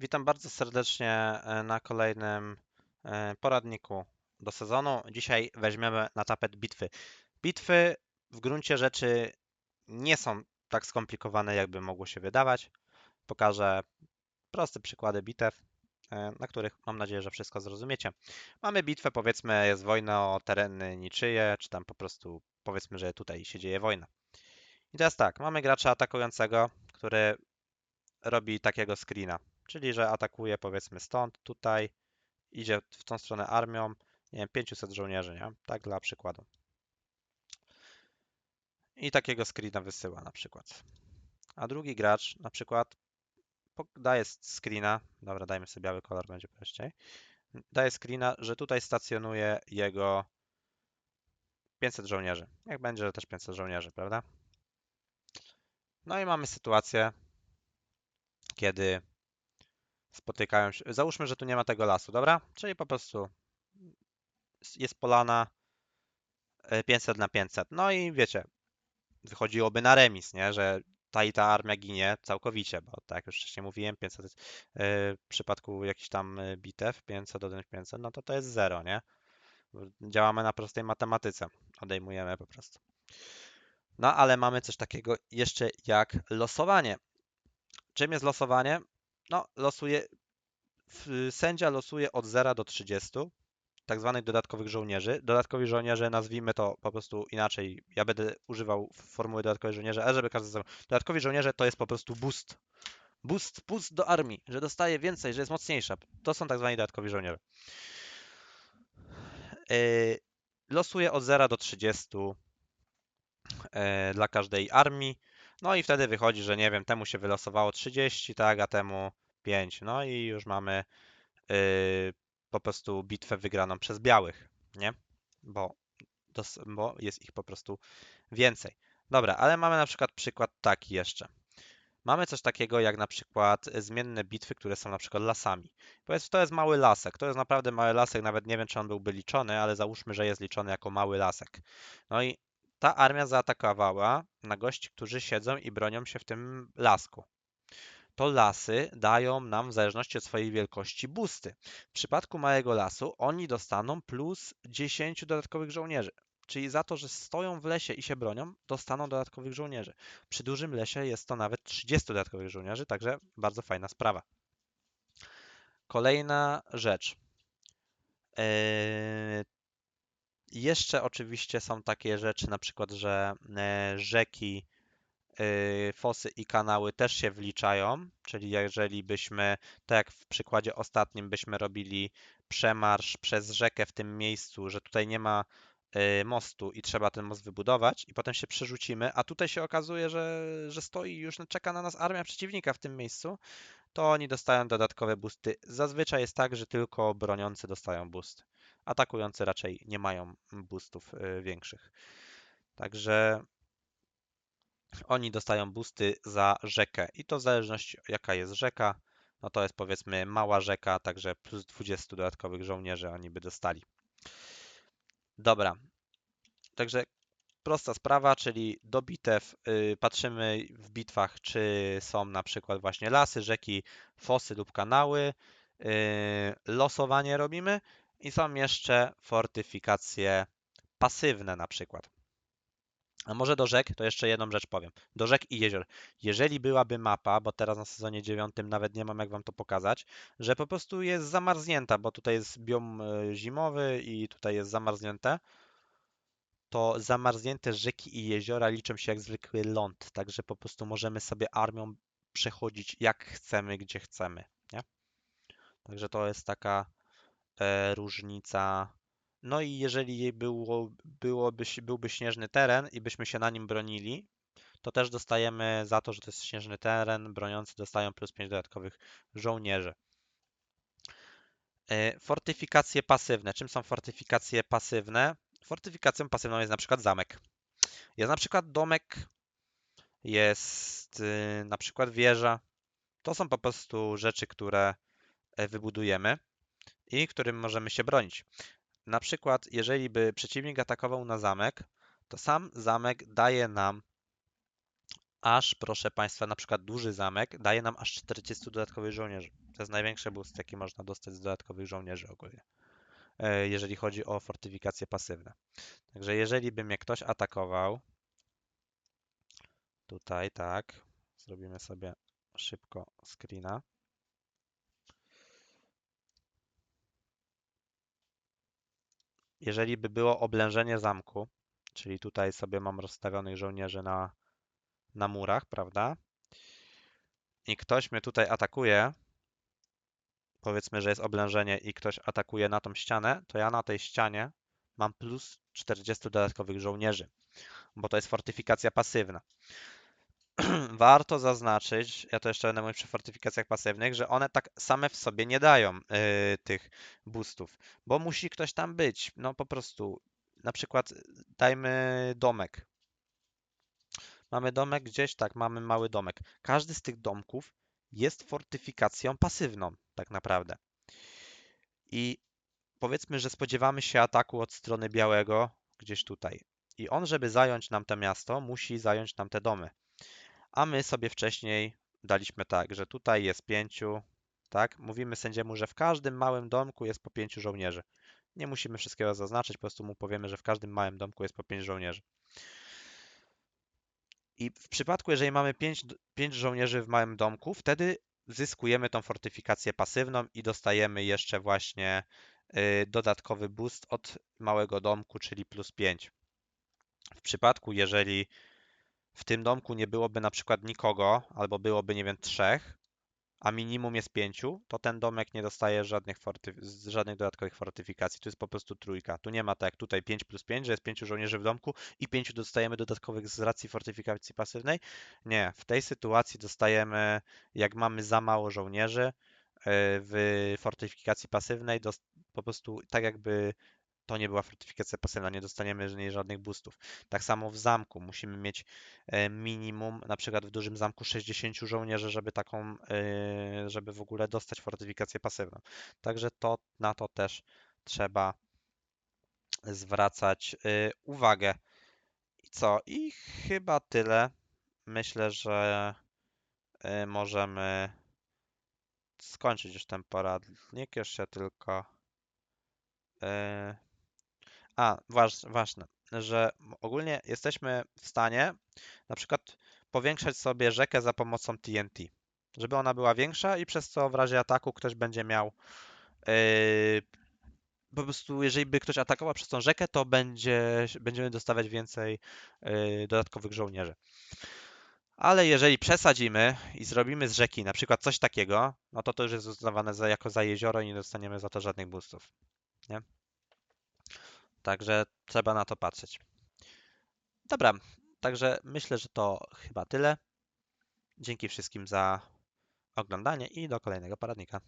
Witam bardzo serdecznie e, na kolejnym e, poradniku do sezonu. Dzisiaj weźmiemy na tapet bitwy. Bitwy w gruncie rzeczy nie są tak skomplikowane, jakby mogło się wydawać. Pokażę proste przykłady bitew, e, na których mam nadzieję, że wszystko zrozumiecie. Mamy bitwę, powiedzmy, jest wojna o tereny niczyje, czy tam po prostu powiedzmy, że tutaj się dzieje wojna. I teraz tak, mamy gracza atakującego, który robi takiego screena czyli że atakuje powiedzmy stąd, tutaj, idzie w tą stronę armią, nie wiem, 500 żołnierzy, nie? Tak dla przykładu. I takiego screena wysyła na przykład. A drugi gracz na przykład daje screena, dobra, dajmy sobie biały kolor, będzie prościej. Daje screena, że tutaj stacjonuje jego 500 żołnierzy. Jak będzie, że też 500 żołnierzy, prawda? No i mamy sytuację, kiedy spotykają się. Załóżmy, że tu nie ma tego lasu, dobra? Czyli po prostu jest polana 500 e, na 500. No i wiecie, wychodziłoby na remis, nie? Że ta i ta armia ginie całkowicie, bo tak jak już wcześniej mówiłem, 500 e, w przypadku jakichś tam e, bitew, 500 odjąć 500, no to to jest 0, nie? Działamy na prostej matematyce. Odejmujemy po prostu. No ale mamy coś takiego jeszcze jak losowanie. Czym jest losowanie? No, losuje, sędzia losuje od 0 do 30 tak zwanych dodatkowych żołnierzy. Dodatkowi żołnierze, nazwijmy to po prostu inaczej. Ja będę używał formuły dodatkowych żołnierzy, ale żeby każdy zrozumiał. Dodatkowi żołnierze to jest po prostu boost. Boost, boost do armii, że dostaje więcej, że jest mocniejsza. To są tak zwani dodatkowi żołnierze. Yy, losuje od 0 do 30 yy, dla każdej armii. No i wtedy wychodzi, że nie wiem, temu się wylosowało 30, tak, a temu 5. No i już mamy yy, po prostu bitwę wygraną przez białych, nie? Bo, dos, bo jest ich po prostu więcej. Dobra, ale mamy na przykład przykład taki jeszcze. Mamy coś takiego jak na przykład zmienne bitwy, które są na przykład lasami. Powiedz, to jest mały lasek. To jest naprawdę mały lasek, nawet nie wiem, czy on byłby liczony, ale załóżmy, że jest liczony jako mały lasek. No i ta armia zaatakowała na gości, którzy siedzą i bronią się w tym lasku. To lasy dają nam w zależności od swojej wielkości busty. W przypadku małego lasu oni dostaną plus 10 dodatkowych żołnierzy. Czyli za to, że stoją w lesie i się bronią, dostaną dodatkowych żołnierzy. Przy dużym lesie jest to nawet 30 dodatkowych żołnierzy, także bardzo fajna sprawa. Kolejna rzecz. Eee, jeszcze oczywiście są takie rzeczy, na przykład, że e, rzeki, y, fosy i kanały też się wliczają, czyli jeżeli byśmy, tak jak w przykładzie ostatnim, byśmy robili przemarsz przez rzekę w tym miejscu, że tutaj nie ma y, mostu i trzeba ten most wybudować i potem się przerzucimy, a tutaj się okazuje, że, że stoi już czeka na nas armia przeciwnika w tym miejscu, to oni dostają dodatkowe boosty. Zazwyczaj jest tak, że tylko broniący dostają boost. Atakujący raczej nie mają boostów y, większych. Także oni dostają boosty za rzekę i to w zależności jaka jest rzeka, no to jest powiedzmy mała rzeka, także plus 20 dodatkowych żołnierzy oni by dostali. Dobra, także prosta sprawa, czyli do bitew yy, patrzymy w bitwach, czy są na przykład właśnie lasy, rzeki, fosy lub kanały. Yy, losowanie robimy i są jeszcze fortyfikacje pasywne na przykład. A może do rzek, to jeszcze jedną rzecz powiem. Do rzek i jezior. Jeżeli byłaby mapa, bo teraz na sezonie 9 nawet nie mam jak wam to pokazać, że po prostu jest zamarznięta, bo tutaj jest biom e, zimowy i tutaj jest zamarznięte, to zamarznięte rzeki i jeziora liczą się jak zwykły ląd, także po prostu możemy sobie armią przechodzić jak chcemy, gdzie chcemy, nie? Także to jest taka różnica. No i jeżeli było, byłoby, byłby śnieżny teren i byśmy się na nim bronili, to też dostajemy za to, że to jest śnieżny teren, broniący dostają plus 5 dodatkowych żołnierzy. E, fortyfikacje pasywne. Czym są fortyfikacje pasywne? Fortyfikacją pasywną jest na przykład zamek. Jest na przykład domek, jest y, na przykład wieża. To są po prostu rzeczy, które e, wybudujemy i którym możemy się bronić. Na przykład, jeżeli by przeciwnik atakował na zamek, to sam zamek daje nam aż, proszę Państwa, na przykład duży zamek daje nam aż 40 dodatkowych żołnierzy. To jest największy boost, jaki można dostać z dodatkowych żołnierzy ogólnie, e, jeżeli chodzi o fortyfikacje pasywne. Także jeżeli by mnie ktoś atakował, tutaj tak, zrobimy sobie szybko screena. Jeżeli by było oblężenie zamku, czyli tutaj sobie mam rozstawionych żołnierzy na, na murach, prawda? I ktoś mnie tutaj atakuje, powiedzmy, że jest oblężenie i ktoś atakuje na tą ścianę, to ja na tej ścianie mam plus 40 dodatkowych żołnierzy, bo to jest fortyfikacja pasywna. Warto zaznaczyć, ja to jeszcze będę mówił przy fortyfikacjach pasywnych, że one tak same w sobie nie dają yy, tych boostów, bo musi ktoś tam być. No po prostu, na przykład dajmy domek. Mamy domek gdzieś, tak, mamy mały domek. Każdy z tych domków jest fortyfikacją pasywną, tak naprawdę. I powiedzmy, że spodziewamy się ataku od strony białego, gdzieś tutaj. I on, żeby zająć nam to miasto, musi zająć nam te domy. A my sobie wcześniej daliśmy tak, że tutaj jest pięciu, tak? Mówimy sędziemu, że w każdym małym domku jest po pięciu żołnierzy. Nie musimy wszystkiego zaznaczyć, po prostu mu powiemy, że w każdym małym domku jest po pięć żołnierzy. I w przypadku, jeżeli mamy 5, 5 żołnierzy w małym domku, wtedy zyskujemy tą fortyfikację pasywną i dostajemy jeszcze właśnie y, dodatkowy boost od małego domku, czyli plus 5. W przypadku, jeżeli w tym domku nie byłoby na przykład nikogo, albo byłoby, nie wiem, trzech, a minimum jest pięciu, to ten domek nie dostaje żadnych, żadnych dodatkowych fortyfikacji. Tu jest po prostu trójka. Tu nie ma tak jak tutaj 5 plus 5, że jest pięciu żołnierzy w domku i pięciu dostajemy dodatkowych z racji fortyfikacji pasywnej. Nie, w tej sytuacji dostajemy, jak mamy za mało żołnierzy e, w fortyfikacji pasywnej, po prostu tak jakby to nie była fortyfikacja pasywna, nie dostaniemy żadnych boostów. Tak samo w zamku musimy mieć e, minimum, na przykład w dużym zamku 60 żołnierzy, żeby taką, e, żeby w ogóle dostać fortyfikację pasywną. Także to na to też trzeba zwracać e, uwagę. I co? I chyba tyle. Myślę, że możemy skończyć już ten poradnik. Jeszcze tylko a, ważne, że ogólnie jesteśmy w stanie na przykład powiększać sobie rzekę za pomocą TNT, żeby ona była większa i przez co w razie ataku ktoś będzie miał yy, po prostu jeżeli by ktoś atakował przez tą rzekę, to będzie, będziemy dostawać więcej yy, dodatkowych żołnierzy. Ale jeżeli przesadzimy i zrobimy z rzeki na przykład coś takiego, no to to już jest uznawane za, jako za jezioro i nie dostaniemy za to żadnych boostów. Nie? Także trzeba na to patrzeć. Dobra, także myślę, że to chyba tyle. Dzięki wszystkim za oglądanie i do kolejnego poradnika.